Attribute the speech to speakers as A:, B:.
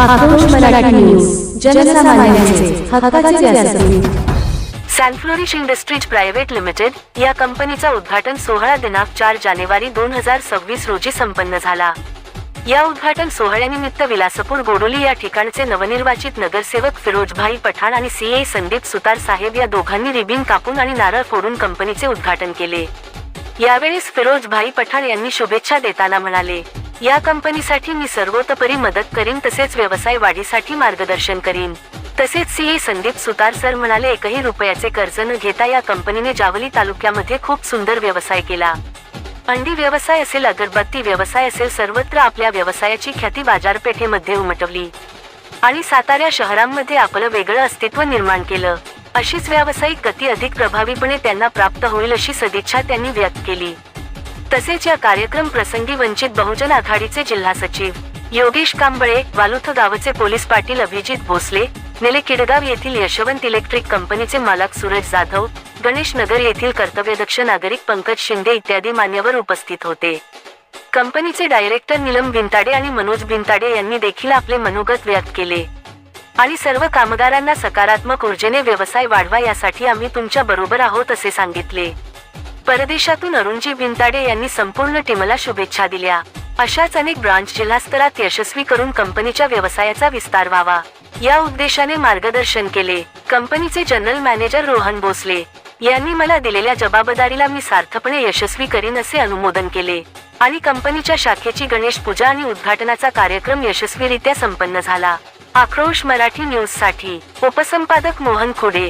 A: आक्रोश मराठी न्यूज जनसामान्यांचे हक्काचे व्यासपीठ
B: सॅनफ्लोरिश इंडस्ट्रीज प्रायव्हेट लिमिटेड या कंपनीचा उद्घाटन सोहळा दिनांक चार जानेवारी दोन हजार सव्वीस रोजी संपन्न झाला. या उद्घाटन सोहळ्यानिमित्त विलासपूर गोडोली या ठिकाणचे नवनिर्वाचित नगरसेवक फिरोजभाई पठाण आणि सीए संदीप सुतार साहेब या दोघांनी रिबीन कापून आणि नारळ फोडून कंपनीचे उद्घाटन केले. यावेळेस फिरोजभाई पठाण यांनी शुभेच्छा देताना म्हणाले या कंपनीसाठी मी सर्वोतपरी मदत करीन तसेच व्यवसाय वाढीसाठी मार्गदर्शन करीन. तसेच सीए संदीप सुतार सर म्हणाले एकही रुपयाचे कर्ज न घेता या कंपनीने जावली तालुक्यामध्ये खूप सुंदर व्यवसाय केला. अंडी व्यवसाय असेल अगरबत्ती व्यवसाय असेल सर्वत्र आपल्या व्यवसायाची ख्याती बाजारपेठेमध्ये उमटवली. आणि साताऱ्या शहरांमध्ये आपलं वेगळं अस्तित्व निर्माण केलं. अशीच व्यावसायिक गती अधिक प्रभावीपणे त्यांना प्राप्त होईल अशी सदिच्छा त्यांनी व्यक्त केली. तसेच या कार्यक्रम प्रसंगी वंचित बहुजन आघाडीचे जिल्हा सचिव योगेश कांबळे वालुथ गावचे पोलीस पाटील अभिजित भोसले नेले किडगाव येथील यशवंत इलेक्ट्रिक कंपनीचे मालक सूरज जाधव गणेश नगर येथील कर्तव्यदक्ष नागरिक पंकज शिंदे इत्यादी मान्यवर उपस्थित होते. कंपनीचे डायरेक्टर नीलम भिंताडे आणि मनोज भिंताडे यांनी देखील आपले मनोगत व्यक्त केले. आणि सर्व कामगारांना सकारात्मक ऊर्जेने व्यवसाय वाढवा यासाठी आम्ही तुमच्या बरोबर आहोत असे सांगितले. परदेशातून अरुणजी भिंताडे यांनी संपूर्ण टीमला शुभेच्छा दिल्या. अशाच अनेक ब्रांच जिल्हास्तरात यशस्वी करून कंपनीच्या व्यवसायाचा विस्तार व्हावा. या उद्देशाने मार्गदर्शन केले. कंपनीचे जनरल मॅनेजर रोहन भोसले यांनी मला दिलेल्या जबाबदारीला मी सार्थपणे यशस्वी करीन असे अनुमोदन केले. आणि कंपनीच्या शाखेची गणेश पूजा आणि उद्घाटनाचा कार्यक्रम यशस्वीरित्या संपन्न झाला. आक्रोश मराठी न्यूजसाठी उपसंपादक मोहन खुडे.